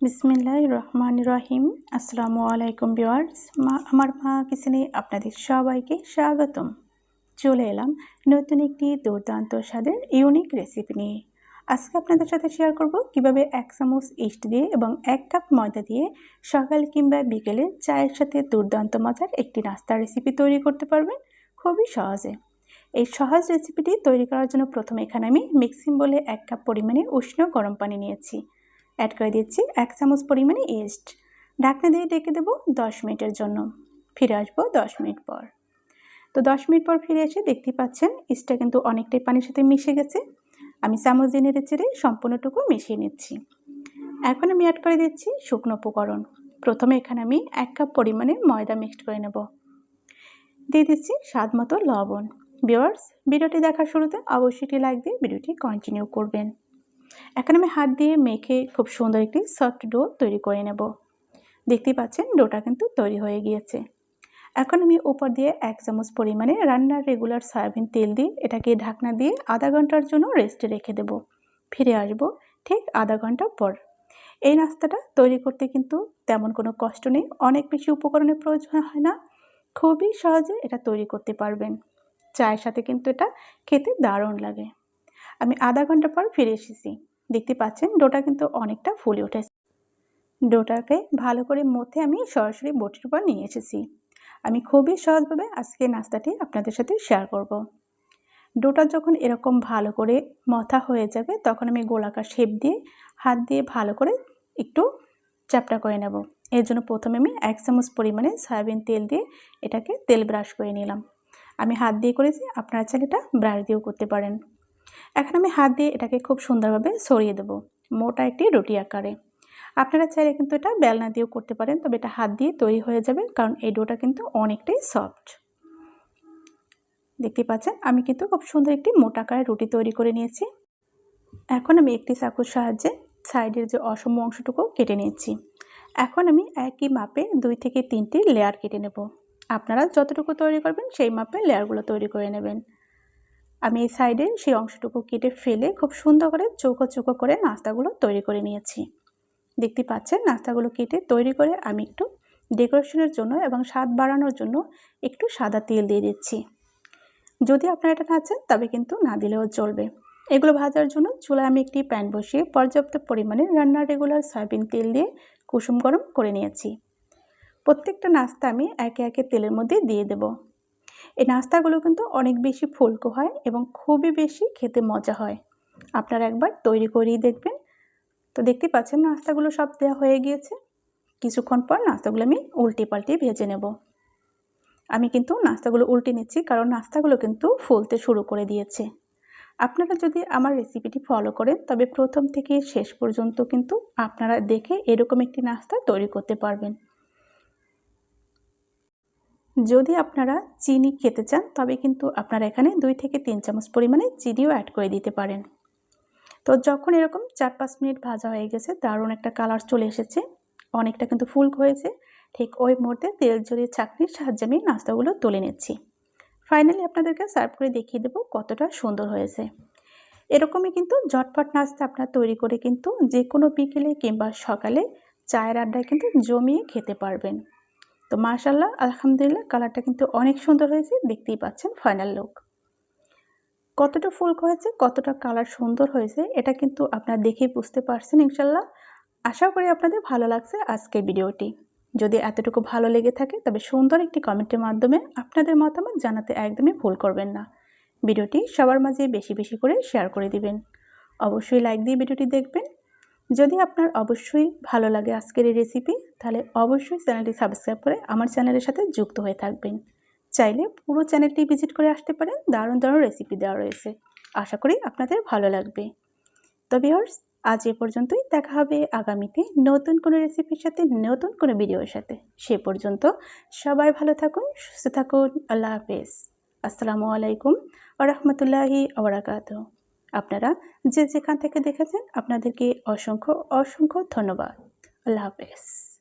বিসমিল্লাহ রহমান রহিম আসসালামু আলাইকুম বিওয়ার্স মা, আমার মা কিচেনে আপনাদের সবাইকে স্বাগতম। চলে এলাম নতুন একটি দুর্দান্ত স্বাদের ইউনিক রেসিপি নিয়ে। আজকে আপনাদের সাথে শেয়ার করব কীভাবে এক চামচ ইস্ট দিয়ে এবং এক কাপ ময়দা দিয়ে সকাল কিংবা বিকেলে চায়ের সাথে দুর্দান্ত মজার একটি নাস্তার রেসিপি তৈরি করতে পারবেন। খুবই সহজে। এই সহজ রেসিপিটি তৈরি করার জন্য প্রথমে এখানে আমি মিক্সিং বলে এক কাপ পরিমাণে উষ্ণ গরম পানি নিয়েছি। অ্যাড করে দিচ্ছি এক চামচ পরিমাণে ইস্ট ঢাকনা দিয়ে ডেকে দেবো দশ মিনিটের জন্য। ফিরে আসব দশ মিনিট পর। তো দশ মিনিট পর ফিরে এসে দেখতে পাচ্ছেন ইস্টটা কিন্তু অনেকটাই পানির সাথে মিশে গেছে। আমি চামচ দিয়ে নেড়ে চেড়ে সম্পূর্ণটুকু মিশিয়ে নিচ্ছি। এখন আমি অ্যাড করে দিচ্ছি শুকনো উপকরণ। প্রথমে এখানে আমি এক কাপ পরিমাণে ময়দা মিক্সড করে নেব। দিয়ে দিচ্ছি স্বাদ মতো লবণ। ভিওয়ার্স ভিডিওটি দেখার শুরুতে অবশ্যই লাইক দিয়ে ভিডিওটি কন্টিনিউ করবেন। এখন আমি হাত দিয়ে মেখে খুব সুন্দর একটি সফট ডো তৈরি করে নেব। দেখতেই পাচ্ছেন ডোটা কিন্তু তৈরি হয়ে গিয়েছে। এখন আমি উপর দিয়ে এক চামচ পরিমাণে রান্নার রেগুলার সয়াবিন তেল দিয়ে এটাকে ঢাকনা দিয়ে আধা ঘণ্টার জন্য রেস্টে রেখে দেব। ফিরে আসব ঠিক আধা ঘণ্টা পর। এই নাস্তাটা তৈরি করতে কিন্তু তেমন কোনো কষ্ট নেই, অনেক বেশি উপকরণের প্রয়োজন হয় না। খুবই সহজে এটা তৈরি করতে পারবেন। চায়ের সাথে কিন্তু এটা খেতে দারুণ লাগে। আমি আধা ঘণ্টা পর ফিরে এসেছি। দেখতে পাচ্ছেন, ডোটা কিন্তু অনেকটা ফুলে উঠেছে। ডোটাকে ভালো করে মধ্যে আমি সরাসরি বটির উপর নিয়ে এসেছি। আমি খুবই সহজভাবে আজকে নাস্তাটি আপনাদের সাথে শেয়ার করব। ডোটা যখন এরকম ভালো করে মথা হয়ে যাবে, তখন আমি গোলাকার শেপ দিয়ে হাত দিয়ে ভালো করে একটু চ্যাপটা করে নেব। এর জন্য প্রথমে আমি এক চামচ পরিমাণে সয়াবিন তেল দিয়ে এটাকে তেল ব্রাশ করে নিলাম। আমি হাত দিয়ে করেছি, আপনারা চাইলে এটা ব্রাশ দিয়েও করতে পারেন। এখন আমি হাত দিয়ে এটাকে খুব সুন্দরভাবে সরিয়ে দেবো, মোটা একটি রুটি আকারে। আপনারা চাইলে কিন্তু এটা বেলনা দিয়েও করতে পারেন, তবে এটা হাত দিয়ে তৈরি হয়ে যাবে, কারণ এই ডোটা কিন্তু অনেকটাই সফট। দেখতে পাচ্ছেন, আমি কিন্তু খুব সুন্দর একটি মোটা আকারে রুটি তৈরি করে নিয়েছি। এখন আমি একটি চাকুর সাহায্যে সাইডের যে অসম অংশটুকু কেটে নিয়েছি। এখন আমি একই মাপে দুই থেকে তিনটি লেয়ার কেটে নেব। আপনারা যতটুকু তৈরি করবেন, সেই মাপে লেয়ারগুলো তৈরি করে নেবেন। আমি এই সাইডে সেই অংশটুকু কেটে ফেলে খুব সুন্দর করে চৌকো চৌকো করে নাস্তাগুলো তৈরি করে নিয়েছি। দেখতে পাচ্ছেন? নাস্তাগুলো কেটে তৈরি করে আমি একটু ডেকোরেশনের জন্য এবং স্বাদ বাড়ানোর জন্য একটু সাদা তেল দিয়ে দিচ্ছি। যদি আপনারা এটা না চান, তবে কিন্তু না দিলেও চলবে। এগুলো ভাজার জন্য চুলায় আমি একটি প্যান বসিয়ে পর্যাপ্ত পরিমাণে রান্নার রেগুলার সয়াবিন তেল দিয়ে কুসুম গরম করে নিয়েছি। প্রত্যেকটা নাস্তা আমি একে একে তেলের মধ্যে দিয়ে দেবো। এই নাস্তাগুলো কিন্তু অনেক বেশি ফুলকো হয় এবং খুবই বেশি খেতে মজা হয়। আপনারা একবার তৈরি করেই দেখবেন। তো দেখতে পাচ্ছেন নাস্তাগুলো সব দেওয়া হয়ে গিয়েছে। কিছুক্ষণ পর নাস্তাগুলো আমি উল্টে পাল্টে ভেজে নেব। আমি কিন্তু নাস্তাগুলো উল্টে নিচ্ছি কারণ নাস্তাগুলো কিন্তু ফুলতে শুরু করে দিয়েছে। আপনারা যদি আমার রেসিপিটি ফলো করেন, তবে প্রথম থেকে শেষ পর্যন্ত কিন্তু আপনারা দেখে এরকম একটি নাস্তা তৈরি করতে পারবেন। যদি আপনারা চিনি খেতে চান, তবে কিন্তু আপনারা এখানে দুই থেকে তিন চামচ পরিমাণে চিনিও অ্যাড করে দিতে পারেন। তো যখন এরকম চার পাঁচ মিনিট ভাজা হয়ে গেছে, দারুণ একটা কালার চলে এসেছে। অনেকটা কিন্তু ফুল হয়েছে। ঠিক ওই মুহূর্তে তেল জড়িয়ে চাকনির সাহায্যে আমি নাস্তাগুলো তুলে নিচ্ছি। ফাইনালি আপনাদেরকে সার্ভ করে দেখিয়ে দেবো কতটা সুন্দর হয়েছে। এরকমই কিন্তু ঝটপট নাস্তা আপনারা তৈরি করে কিন্তু যে কোনো বিকেলে কিংবা সকালে চায়ের আড্ডায় কিন্তু জমিয়ে খেতে পারবেন। তো মাশাল্লাহ আলহামদুলিল্লাহ, কালারটা কিন্তু অনেক সুন্দর হয়েছে, দেখতেই পাচ্ছেন ফাইনাল লুক। কতটা ফুল হয়েছে, কতটা কালার সুন্দর হয়েছে, এটা কিন্তু আপনারা দেখেই বুঝতে পারছেন ইনশাল্লাহ আশা করি আপনাদের ভালো লাগছে আজকের ভিডিওটি। যদি এতটুকু ভালো লেগে থাকে, তবে সুন্দর একটি কমেন্টের মাধ্যমে আপনাদের মতামত জানাতে একদমই ভুল করবেন না। ভিডিওটি সবার মাঝে বেশি বেশি করে শেয়ার করে দিবেন। অবশ্যই লাইক দিয়ে ভিডিওটি দেখবেন যদি আপনার অবশ্যই ভালো লাগে আজকের এই রেসিপি তাহলে অবশ্যই চ্যানেলটি সাবস্ক্রাইব করে আমার চ্যানেলের সাথে যুক্ত হয়ে থাকবেন। চাইলে পুরো চ্যানেলটি ভিজিট করে আসতে পারেন, দারুণ দারুণ রেসিপি দেওয়া রয়েছে। আশা করি আপনাদের ভালো লাগবে। তো ভিওর্স আজ এ পর্যন্তই। দেখা হবে আগামীতে নতুন কোনো রেসিপির সাথে, নতুন কোনো ভিডিওর সাথে। সে পর্যন্ত সবাই ভালো থাকুন, সুস্থ থাকুন। আল্লাহ হাফেজ। আসসালামু আলাইকুম আ রহমতুল্লাহি আবরাকাত আপনারা যে যেখান থেকে দেখেছেন আপনাদেরকে অসংখ্য অসংখ্য ধন্যবাদ। আল্লাহ হাফেজ।